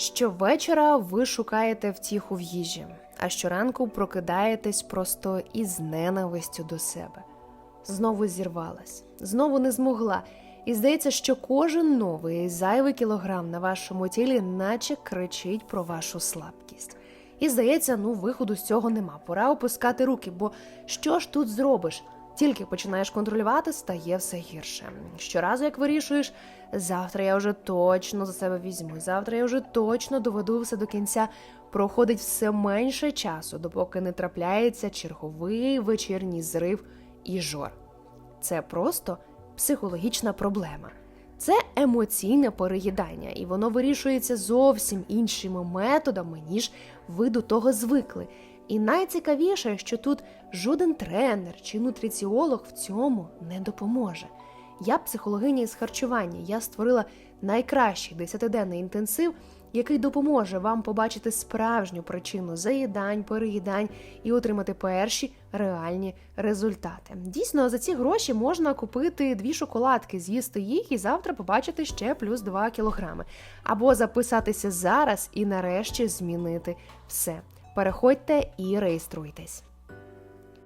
Щовечора ви шукаєте втіху в їжі, а щоранку прокидаєтесь просто із ненавистю до себе. Знову зірвалась, знову не змогла, і здається, що кожен новий зайвий кілограм на вашому тілі, наче кричить про вашу слабкість. І здається, ну виходу з цього нема. Пора опускати руки, бо що ж тут зробиш? Тільки починаєш контролювати, стає все гірше. Щоразу, як вирішуєш, завтра я вже точно за себе візьму, завтра я вже точно доведу все до кінця. Проходить все менше часу, допоки не трапляється черговий вечірній зрив і жор. Це просто психологічна проблема. Це емоційне переїдання, і воно вирішується зовсім іншими методами, ніж ви до того звикли. І найцікавіше, що тут жоден тренер чи нутриціолог в цьому не допоможе. Я психологиня із харчування. Я створила найкращий десятиденний інтенсив, який допоможе вам побачити справжню причину заїдань, переїдань і отримати перші реальні результати. Дійсно, за ці гроші можна купити дві шоколадки, з'їсти їх і завтра побачити ще плюс 2 кілограми. Або записатися зараз і нарешті змінити все. Переходьте і реєструйтесь.